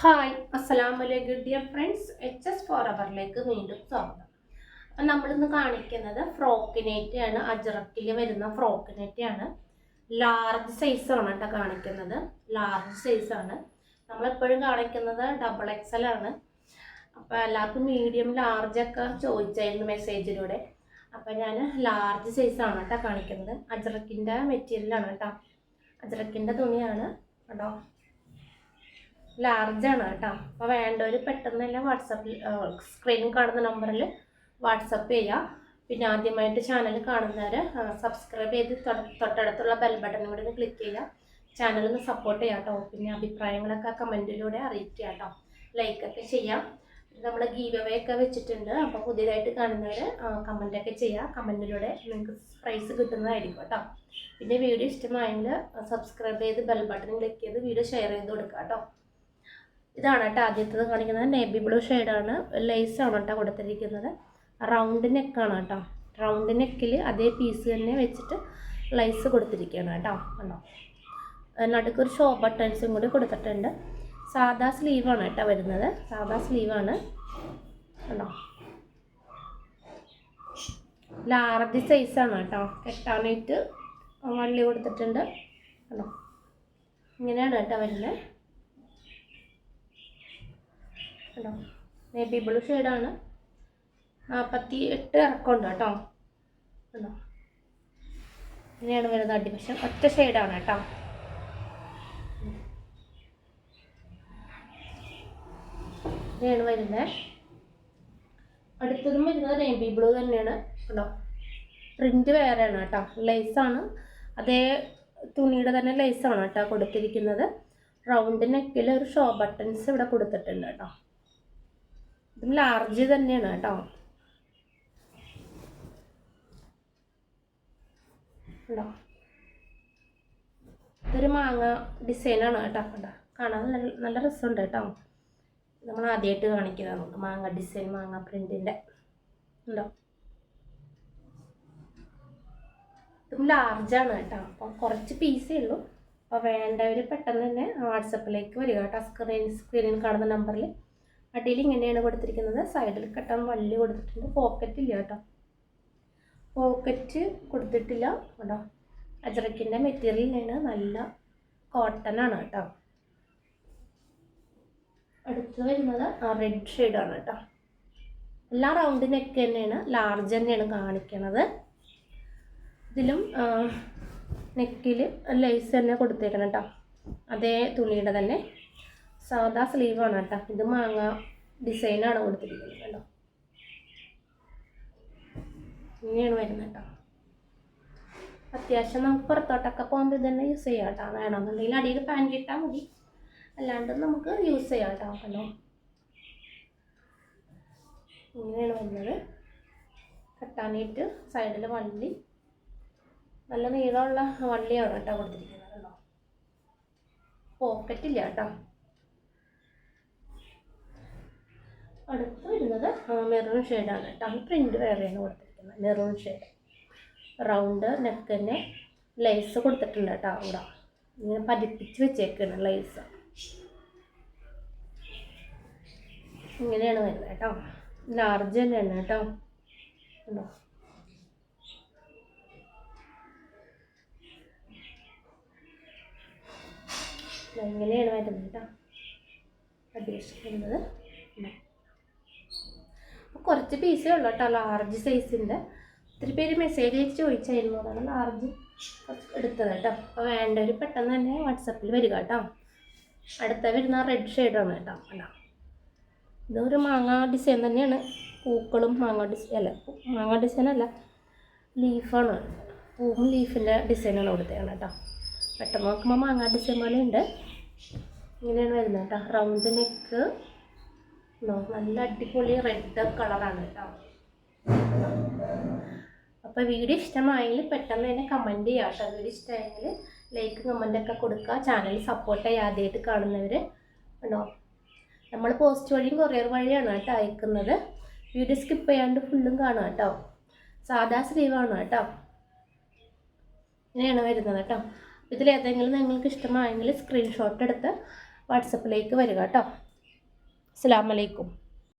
Hi അസ്സലാമു അലൈക്കും dear friends H S four അവറിലേക്ക് വീണ്ടും സ്വാഗതം. അപ്പം നമ്മളിന്ന് കാണിക്കുന്നത് ഫ്രോക്കിനേറ്റ് ആണ് അജറക്കിൽ വരുന്ന ഫ്രോക്കിനേറ്റ് ആണ് ലാർജ് സൈസാണ് കേട്ടോ കാണിക്കുന്നത്. ലാർജ് സൈസാണ് നമ്മളെപ്പോഴും കാണിക്കുന്നത് ഡബിൾ എക്സൽ ആണ്. അപ്പോൾ എല്ലാവർക്കും മീഡിയം ലാർജ് ഒക്കെ ചോദിച്ചായിരുന്നു മെസ്സേജിലൂടെ അപ്പോൾ ഞാൻ ലാർജ് സൈസാണ് കേട്ടോ കാണിക്കുന്നത്. അജറക്കിന്റെ മെറ്റീരിയലാണ് കേട്ടോ. അജറക്കിന്റെ തുണിയാണ്. കേട്ടോ ലാർജാണ് കേട്ടോ. അപ്പോൾ വേണ്ടവർ പെട്ടെന്ന് തന്നെ വാട്സപ്പിൽ സ്ക്രീനിൽ കാണുന്ന നമ്പറിൽ വാട്സപ്പ് ചെയ്യുക പിന്നെ ആദ്യമായിട്ട് ചാനൽ കാണുന്നവർ സബ്സ്ക്രൈബ് ചെയ്ത് തൊട്ടടുത്തുള്ള ബെൽ ബട്ടണും കൂടി ഒന്ന് ക്ലിക്ക് ചെയ്യുക ചാനൽ ഒന്ന് സപ്പോർട്ട് ചെയ്യാം കേട്ടോ പിന്നെ അഭിപ്രായങ്ങളൊക്കെ കമന്റിലൂടെ അറിയിക്കുക കേട്ടോ ലൈക്കൊക്കെ ചെയ്യാം. നമ്മൾ ഗീവ് അവേ ഒക്കെ വെച്ചിട്ടുണ്ട്. അപ്പോൾ പുതിയതായിട്ട് കാണുന്നവർ കമന്റൊക്കെ ചെയ്യുക കമന്റിലൂടെ നിങ്ങൾക്ക് പ്രൈസ് കിട്ടുന്നതായിരിക്കും കേട്ടോ പിന്നെ വീഡിയോ ഇഷ്ടമായെങ്കിൽ സബ്സ്ക്രൈബ് ചെയ്ത് ബെൽ ബട്ടൺ ക്ലിക്ക് ചെയ്ത് വീഡിയോ ഷെയർ ചെയ്ത് കൊടുക്കുക കേട്ടോ ഇതാണ് കേട്ടോ ആദ്യത്തത് കാണിക്കുന്നത്. നേവി ബ്ലൂ ഷെയ്ഡാണ് ലേസ് ആണ് കേട്ടോ കൊടുത്തിരിക്കുന്നത്. റൗണ്ട് നെക്കാണ് കേട്ടോ. റൗണ്ട് നെക്കിൽ അതേ പീസ് തന്നെ വെച്ചിട്ട് ലൈസ് കൊടുത്തിരിക്കുകയാണ് കേട്ടോ. കണ്ടോ? നടുക്ക് ഒരു ഷോ ബട്ടൺസും കൂടി കൊടുത്തിട്ടുണ്ട്. സാധാ സ്ലീവാണ് കേട്ടോ വരുന്നത്. സാധാ സ്ലീവാണ് കണ്ടോ? ലാർജ് സൈസാണ് കേട്ടോ. കെട്ടാനായിട്ട് വള്ളി കൊടുത്തിട്ടുണ്ട്. കണ്ടോ? ഇങ്ങനെയാണ് കേട്ടോ വരുന്നത്. കേട്ടോ ബി ബ്ലൂ ഷെയ്ഡാണ് നാൽപ്പത്തി എട്ട് ഇറക്കമുണ്ട് കേട്ടോ. കണ്ടോ ഇങ്ങനെയാണ് വരുന്നത് അടിവശം. ഒറ്റ ഷെയ്ഡാണ് കേട്ടോ. ഇങ്ങനെയാണ് വരുന്നത് അടുത്തതും വരുന്നത് നേബി ബ്ലൂ തന്നെയാണ്. കേട്ടോ പ്രിന്റ് വേറെയാണ് കേട്ടോ. ലേസാണ് അതേ തുണിയുടെ തന്നെ ലേസാണ് കേട്ടോ കൊടുത്തിരിക്കുന്നത്. റൗണ്ട് നെക്കിൽ ഒരു ഷോ ബട്ടൺസ് ഇവിടെ കൊടുത്തിട്ടുണ്ട് കേട്ടോ. ഇതും ലാർജ് തന്നെയാണ് കേട്ടോ. ഉണ്ടോ? ഇതൊരു മാങ്ങ ഡിസൈനാണ് കേട്ടോ. കണ്ടോ? കാണാൻ നല്ല നല്ല രസമുണ്ട് കേട്ടോ. നമ്മൾ ആദ്യമായിട്ട് കാണിക്കുന്നതാണ് മാങ്ങ ഡിസൈൻ മാങ്ങ പ്രിന്റിന്റെ ഉണ്ടോ? ഇതും ലാർജാണ് കേട്ടോ. അപ്പം കുറച്ച് പീസേ ഉള്ളൂ. അപ്പോൾ വേണ്ടവർ പെട്ടെന്ന് തന്നെ വാട്സപ്പിലേക്ക് വരിക കേട്ടോ. സ്ക്രീൻ സ്ക്രീനിൽ കാണുന്ന നമ്പറിൽ അടിയിൽ ഇങ്ങനെയാണ് കൊടുത്തിരിക്കുന്നത്. സൈഡിൽ കെട്ടാൻ വള്ളി കൊടുത്തിട്ടുണ്ട്. പോക്കറ്റ് ഇല്ല കേട്ടോ. പോക്കറ്റ് കൊടുത്തിട്ടില്ല. കേട്ടോ അജറക്കിന്റെ മെറ്റീരിയലാണ് നല്ല കോട്ടൺ ആണ് കേട്ടോ. അടുത്ത് വരുന്നത് റെഡ് ആണ് കേട്ടോ. എല്ലാ റൗണ്ട് നെക്ക് തന്നെയാണ്. ലാർജ് തന്നെയാണ് കാണിക്കണത്. ഇതിലും നെക്കിൽ ലേസ് തന്നെ കൊടുത്തേക്കണം കേട്ടോ. അതേ തുണിയുടെ തന്നെ. സാധാ ആണ് കേട്ടോ. ഇത് മാങ്ങ ഡിസൈനാണ് കൊടുത്തിരിക്കുന്നത് കേട്ടോ ഇങ്ങനെയാണ് വരുന്നത് കേട്ടോ. അത്യാവശ്യം നമുക്ക് പുറത്തോട്ടൊക്കെ പോകുമ്പോൾ ഇത് തന്നെ യൂസ് ചെയ്യാം കേട്ടോ. വേണമെന്നുണ്ടെങ്കിൽ അടിയിൽ പാന്റ് ഇട്ടാൽ മതി. അല്ലാണ്ട് നമുക്ക് യൂസ് ചെയ്യാം കേട്ടോ. കണ്ടോ? ഇങ്ങനെയാണ് വരുന്നത്. കെട്ടാനായിട്ട് സൈഡിൽ വള്ളി. നല്ല നീളമുള്ള വള്ളിയാണ് കേട്ടോ കൊടുത്തിരിക്കുന്നത് കേട്ടോ പോക്കറ്റ് ഇല്ല കേട്ടോ. അടുത്ത് വരുന്നത് മെറൂൺ ഷെയ്ഡാണ് കേട്ടോ. പ്രിന്റ് വേറെയാണ് കൊടുത്തിരിക്കുന്നത് മെറൂൺ ഷെയ്ഡ് റൗണ്ട് നെക്ക് തന്നെ ലേസ് കൊടുത്തിട്ടുണ്ട് കേട്ടോ അവിടെ. ഇങ്ങനെ പതിപ്പിച്ച് വെച്ചേക്കാണ് ലൈസ് ഇങ്ങനെയാണ് വരുന്നത് കേട്ടോ. ലാർജ് തന്നെയാണ് കേട്ടോ. ഉണ്ടോ ഇങ്ങനെയാണ് വരുന്നത് കേട്ടോ? പ്രതീക്ഷിക്കുന്നത് കുറച്ച് പീസേ ഉള്ളൂ കേട്ടോ ലാർജ് സൈസിന്റെ ഒത്തിരി പേര് മെസ്സേജ് അയച്ച് ചോദിച്ചായിരുന്നു. അതാണ് ലാർജ് എടുത്തത് കേട്ടോ. അപ്പോൾ വേണ്ടവർ പെട്ടെന്ന് തന്നെ വാട്സപ്പിൽ വരിക കേട്ടോ. അടുത്ത വരുന്ന റെഡ് ഷെയ്ഡാണ് കേട്ടോ. അല്ല ഇതൊരു മാങ്ങ ഡിസൈൻ തന്നെയാണ്. പൂക്കളും മാങ്ങ ഡിസൈൻ അല്ല മാങ്ങ ഡിസൈൻ അല്ല ലീഫാണ് പൂവും ലീഫിന്റെ ഡിസൈനാണ് കൊടുത്തതാണ് കേട്ടോ. പെട്ടെന്ന് നോക്കുമ്പോൾ മാങ്ങ ഡിസൈൻ പോലെ ഉണ്ട്. ഇങ്ങനെയാണ് വരുന്നത് കേട്ടോ. റൗണ്ട് നെക്ക് നല്ല അടിപൊളി റെഡ് കളറാണ് കേട്ടോ അപ്പോൾ വീഡിയോ ഇഷ്ടമായെങ്കിൽ പെട്ടെന്ന് തന്നെ കമന്റ് ചെയ്യാം കേട്ടോ വീഡിയോ ഇഷ്ടമായെങ്കിൽ ലൈക്ക് കമന്റൊക്കെ കൊടുക്കുക ചാനൽ സപ്പോർട്ട് ചെയ്യാതെയായിട്ട് കാണുന്നവർ ഉണ്ടോ? നമ്മൾ പോസ്റ്റ് വഴിയും കൊറിയർ വഴിയാണ് കേട്ടോ അയക്കുന്നത്. വീഡിയോ സ്കിപ്പ് ചെയ്യാണ്ട് ഫുള്ളും കാണുക കേട്ടോ സാധാ സ്ലീവാണ് കേട്ടോ ഇങ്ങനെയാണ് വരുന്നത് കേട്ടോ ഇതിലേതെങ്കിലും നിങ്ങൾക്ക് ഇഷ്ടമായെങ്കിൽ സ്ക്രീൻഷോട്ട് എടുത്ത് വാട്സപ്പിലേക്ക് വരിക കേട്ടോ അസ്സാം വലൈക്കും